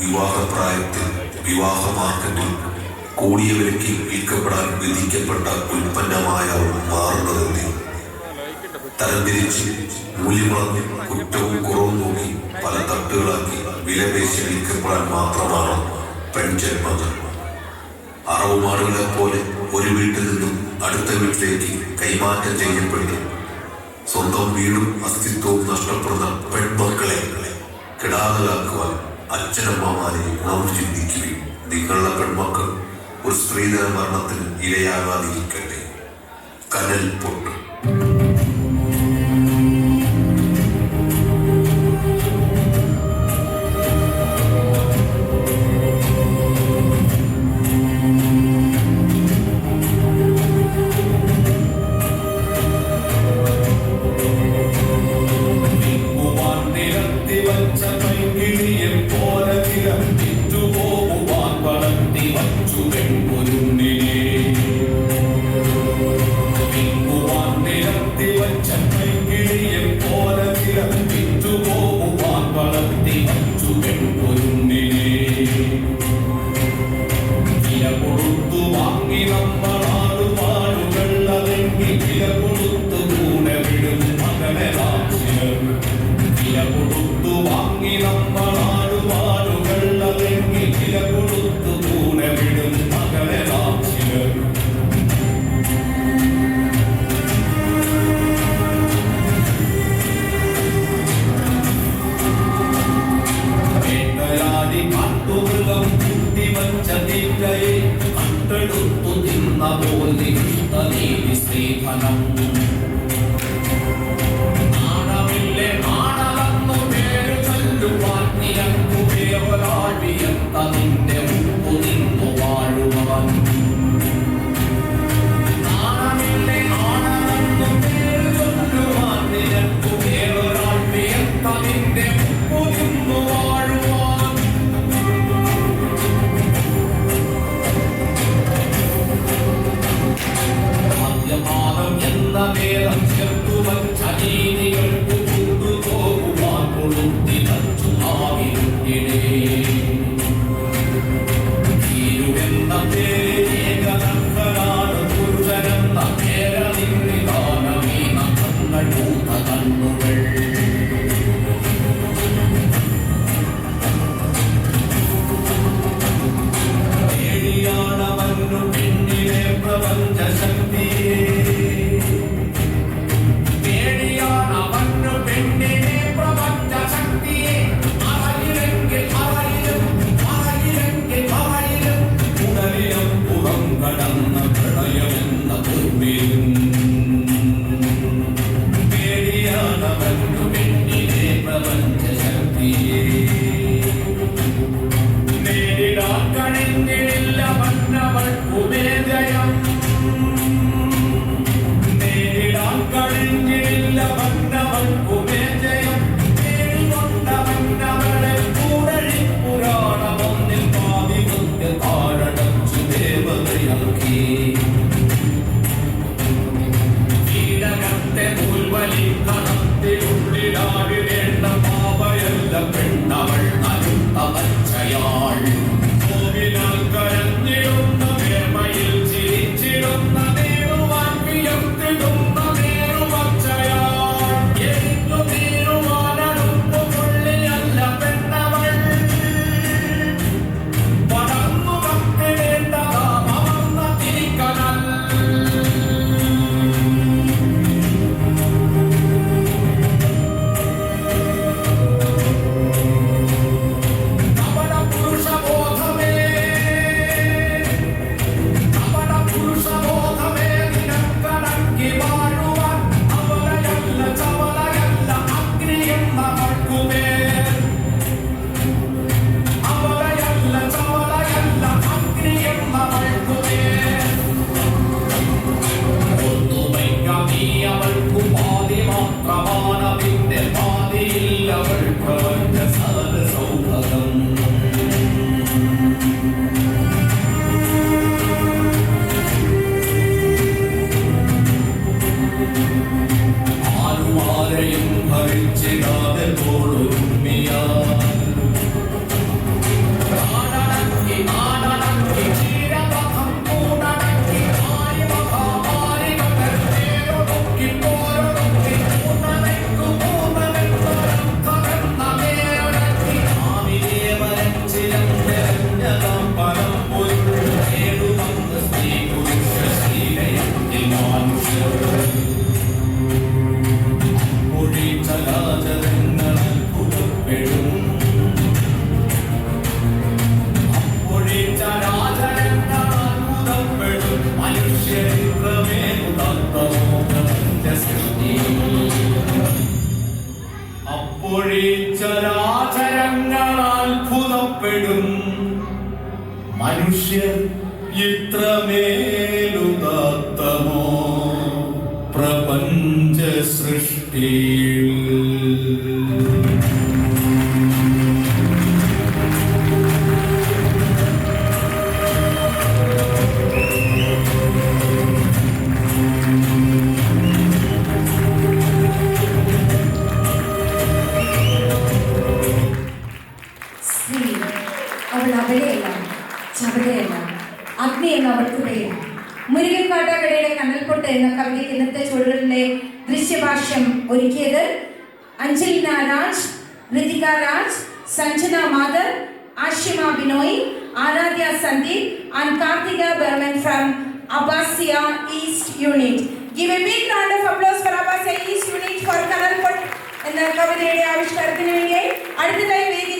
വിവാഹപ്രായത്തിൽ വിവാഹ മാർക്കറ്റിൽ കൂടിയ വിലയ്ക്ക് വിൽക്കപ്പെടാൻ വിധിക്കപ്പെട്ട ഉൽപ്പന്നമായ മാറുന്നതെന്ന് തരംതിരിച്ച് മൂല്യമളഞ്ഞ് കുറ്റവും കുറവും നോക്കി പല തട്ടുകളാക്കി വിലപേശി വിൽക്കപ്പെടാൻ മാത്രമാണ് പെൺജന്മങ്ങൾ അറവുമാടുകളെ പോലെ ഒരു വീട്ടിൽ നിന്നും അടുത്ത വീട്ടിലേക്ക് കൈമാറ്റം ചെയ്യപ്പെട്ടു സ്വന്തം വീടും അസ്തിത്വവും നഷ്ടപ്പെടുന്ന പെൺമക്കളെ കിടാതലാക്കുവാൻ അച്ഛനമ്മമാരെ നാം ചിന്തിക്കുകയും നിങ്ങളുടെ പെൺമക്കൾ ഒരു സ്ത്രീധന മരണത്തിന് ഇരയാകാതിരിക്കട്ടെ. കനൽ പൊട്ട് അപ്പോഴേച്ചരാചരങ്ങൾ അത്ഭുതപ്പെടും മനുഷ്യർ ഇത്രമേലുദാത്തമോ? പ്രപഞ്ച സൃഷ്ടിയിൽ മുരുകൻ കാട്ടാക്കടയുടെ കനൽപ്പൊട്ട് എന്ന കവിതയ്ക്ക് ഇന്നത്തെ ചുവടുകളിലെ ദൃശ്യഭാഷ്യം ഒരുക്കിയത് Anjalina Raj Ritika Raj Sanjana Madhar Ashima Binoy Aaradhya Sandeep and Karthika Burman from Abbasiya east unit. Give a big round of applause for Abbasiya east unit for Kanalpottu എന്ന കവിതയുടെ ആവിഷ്കാരത്തിന് വേണ്ടിയായി അടുത്തതായി വേദി